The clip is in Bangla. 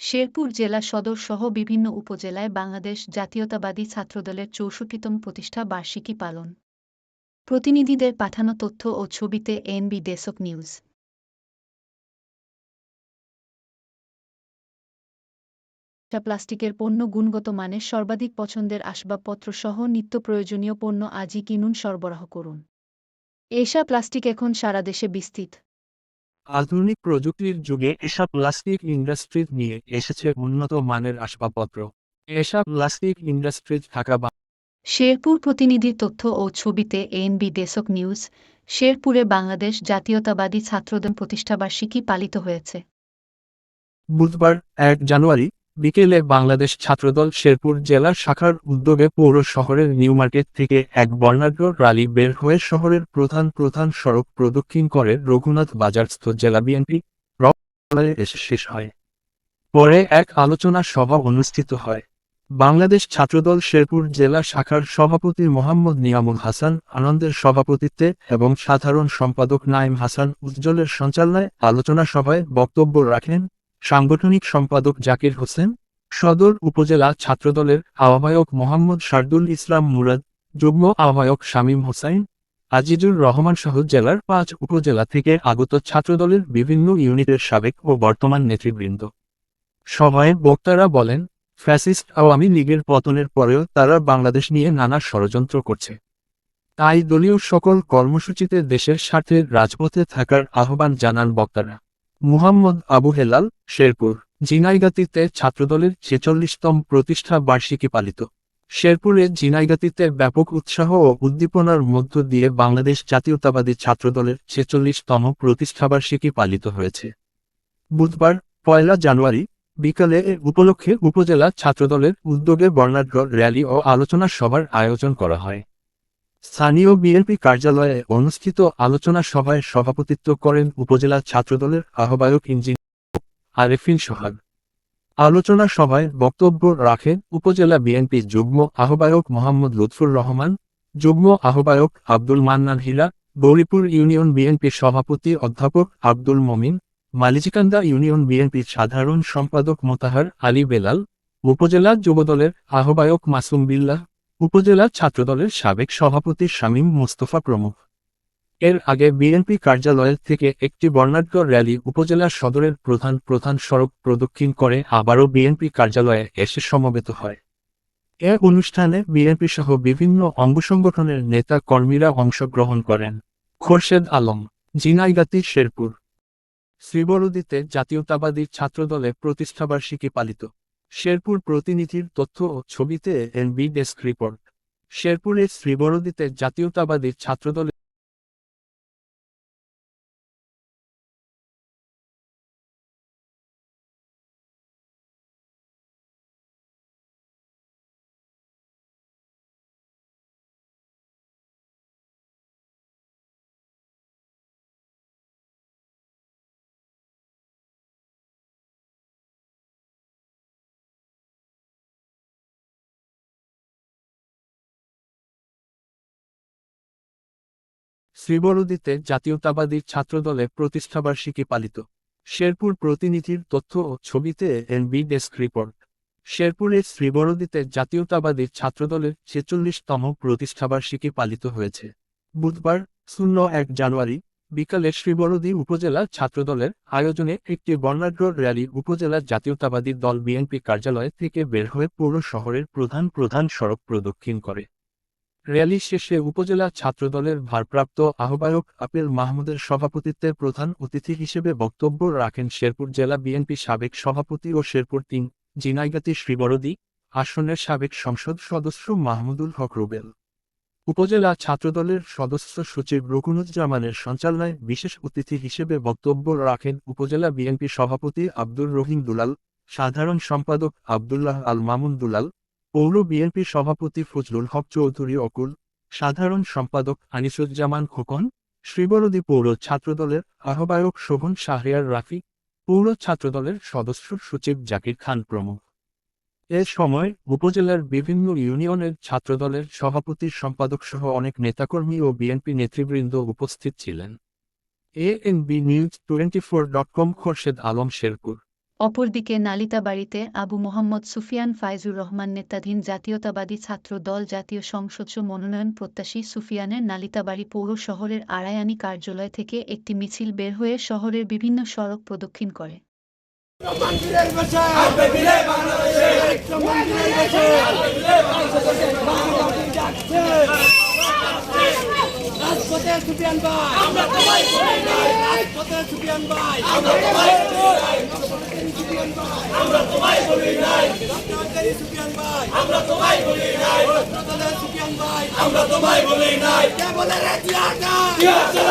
শেরপুর জেলা সদর সহ বিভিন্ন উপজেলায় বাংলাদেশ জাতীয়তাবাদী ছাত্রদলের চৌষট্টিতম প্রতিষ্ঠা বার্ষিকী পালন। প্রতিনিধিদের পাঠানো তথ্য ও ছবিতে এনবি ডেস্ক নিউজ। প্লাস্টিকের পণ্য গুণগত মানের সর্বাধিক পছন্দের আসবাবপত্র সহ নিত্য প্রয়োজনীয় পণ্য আজই কিনুন সরবরাহ করুন। এশা প্লাস্টিক এখন সারা দেশে বিস্তৃত। আধুনিক প্রযুক্তির যুগে এসব প্লাস্টিক ইন্ডাস্ট্রি নিয়ে এসেছে উন্নত মানের আসবাবপত্র। এসব প্লাস্টিক ইন্ডাস্ট্রি বা- শেরপুর প্রতিনিধির তথ্য ও ছবিতে এনবি দেশক নিউজ শেরপুরে বাংলাদেশ জাতীয়তাবাদী ছাত্রদল প্রতিষ্ঠাবার্ষিকী পালিত হয়েছে। বুধবার এক জানুয়ারি বিকেলে বাংলাদেশ ছাত্রদল শেরপুর জেলার শাখার উদ্যোগে পৌর শহরের নিউ মার্কেট থেকে এক বর্ণাঢ্য রালি বের হয়ে শহরের প্রধান প্রধান সড়ক প্রদক্ষিণ করে রঘুনাথ বাজারস্থ জেলা বিএনপি এসে শেষ হয়। পরে এক আলোচনা সভা অনুষ্ঠিত হয়। বাংলাদেশ ছাত্রদল শেরপুর জেলা শাখার সভাপতি মোহাম্মদ নিয়ামুল হাসান আনন্দের সভাপতিত্বে এবং সাধারণ সম্পাদক নাইম হাসান উজ্জ্বলের সঞ্চালনায় আলোচনা সভায় বক্তব্য রাখেন সাংগঠনিক সম্পাদক জাকির হোসেন, সদর উপজেলা ছাত্রদলের আহ্বায়ক মোহাম্মদ শার্দুল ইসলাম মুরাদ, যুগ্ম আহ্বায়ক শামীম হোসাইন আজিজুর রহমান সহ জেলার পাঁচ উপজেলা থেকে আগত ছাত্রদলের বিভিন্ন ইউনিটের সাবেক ও বর্তমান নেতৃবৃন্দ। সভায় বক্তারা বলেন, ফ্যাসিস্ট আওয়ামী লীগের পতনের পরেও তারা বাংলাদেশ নিয়ে নানা ষড়যন্ত্র করছে। তাই দলীয় সকল কর্মসূচিতে দেশের স্বার্থে রাজপথে থাকার আহ্বান জানান বক্তারা। মুহাম্মদ আবু হেলাল, শেরপুর, জিনাইগাতিতে ছাত্রদলের ছেচল্লিশতম প্রতিষ্ঠা বার্ষিকী পালিত। শেরপুরে জিনাইগাতিতে ব্যাপক উৎসাহ ও উদ্দীপনার মধ্য দিয়ে বাংলাদেশ জাতীয়তাবাদী ছাত্রদলের ছেচল্লিশতম প্রতিষ্ঠাবার্ষিকী পালিত হয়েছে। বুধবার, পয়লা জানুয়ারি, বিকালে এ উপলক্ষে উপজেলা ছাত্রদলের উদ্যোগে বর্ণাঢ্য র্যালি ও আলোচনা সভার আয়োজন করা হয়। স্থানীয় বিএনপি কার্যালয়ে অনুষ্ঠিত আলোচনা সভায় সভাপতিত্ব করেন উপজেলা ছাত্রদলের আহ্বায়ক ইঞ্জিনিয়ার আরেফিন সোহাগ। আলোচনা সভায় বক্তব্য রাখেন উপজেলা বিএনপি যুগ্ম আহ্বায়ক মোহাম্মদ লুৎফুর রহমান, যুগ্ম আহ্বায়ক আব্দুল মান্নান হীরা গৌরীপুর ইউনিয়ন বিএনপির সভাপতি অধ্যাপক আব্দুল মমিন মালিজিকান্দা ইউনিয়ন বিএনপির সাধারণ সম্পাদক মোতাহার আলী বেলাল, উপজেলা যুবদলের আহ্বায়ক মাসুম বিল্লাহ উপজেলা ছাত্রদলের সাবেক সভাপতি শামীম মোস্তফা প্রমুখ। এর আগে বিএনপি কার্যালয়ের থেকে একটি বর্ণাঢ্য র্যালি উপজেলা সদরের প্রধান প্রধান সড়ক প্রদক্ষিণ করে আবারও বিএনপি কার্যালয়ে এসে সমবেত হয়। এ অনুষ্ঠানে বিএনপি সহ বিভিন্ন অঙ্গ সংগঠনের নেতা কর্মীরা অংশগ্রহণ করেন। খোরশেদ আলম জিনাইগাতি শেরপুর। শ্রীবরদিতে জাতীয়তাবাদী ছাত্রদলে প্রতিষ্ঠাবার্ষিকী পালিত। শেরপুর প্রতিনিধির তথ্য ও ছবিতে এনবি ডেস্ক রিপোর্ট। শেরপুরের শ্রীবরদিতে জাতীয়তাবাদী ছাত্রদলের শ্রীবরদিতে জাতীয়তাবাদী ছাত্রদলে প্রতিষ্ঠাবার্ষিকী পালিত। শেরপুর প্রতিনিধির তথ্য ও ছবিতে এনবি ডেস্ক রিপোর্ট। শেরপুরের শ্রীবরদীতে জাতীয়তাবাদী ছাত্রদলের ছেচল্লিশতম প্রতিষ্ঠাবার্ষিকী পালিত হয়েছে। বুধবার, শূন্য এক জানুয়ারি, বিকালে শ্রীবরদী উপজেলা ছাত্রদলের আয়োজনে একটি বর্ণাঢ্য র্যালি উপজেলা জাতীয়তাবাদী দল বিএনপি কার্যালয় থেকে বের হয়ে পৌর শহরের প্রধান প্রধান সড়ক প্রদক্ষিণ করে। র্যালি শেষে উপজেলা ছাত্রদলের ভারপ্রাপ্ত আহ্বায়ক আপিল মাহমুদের সভাপতিত্বে প্রধান অতিথি হিসেবে বক্তব্য রাখেন শেরপুর জেলা বিএনপি সাবেক সভাপতি ও শেরপুর তিন জিনাইগাতি শ্রীবরদী আসনের সাবেক সংসদ সদস্য মাহমুদুল হক রুবেল। উপজেলা ছাত্রদলের সদস্য সচিব রকুনুজ্জামানের সঞ্চালনায় বিশেষ অতিথি হিসেবে বক্তব্য রাখেন উপজেলা বিএনপি সভাপতি আব্দুর রহিম দুলাল, সাধারণ সম্পাদক আবদুল্লাহ আল মামুন দুলাল পৌর বিএনপি সভাপতি ফজলুল হক চৌধুরী অকুল, সাধারণ সম্পাদক আনিসুজ্জামান খোকন, শ্রীবরদী পৌর ছাত্রদলের আহ্বায়ক শোভন শাহরিয়ার রাফি, পৌর ছাত্রদলের সদস্য সচিব জাকির খান প্রমুখ। এ সময় উপজেলার বিভিন্ন ইউনিয়নের ছাত্রদলের সভাপতি সম্পাদক সহ অনেক নেতাকর্মী ও বিএনপি নেতৃবৃন্দ উপস্থিত ছিলেন। A N B news twenty four dot com Khorshed Alam Sherpur. অপরদিকে নালিতাবাড়িতে আবু মোহাম্মদ সুফিয়ান ফাইজুর রহমান নেতাধীন জাতীয়তাবাদী ছাত্র দল জাতীয় সংসদ মনোনয়ন প্রত্যাশী সুফিয়ানের নালিতাবাড়ি পৌর শহরের আড়ায়ানি কার্যালয় থেকে একটি মিছিল বের হয়ে শহরের বিভিন্ন সড়ক প্রদক্ষিণ করে সুফিয়ান ভাই আমরা সুফিয়ান ভাই আমরা তোমায় বলি নাই আমরা তোমায় বলি নাই আমরা তোমায় বলি নাই কে রে জিয়াটা জিয়াটা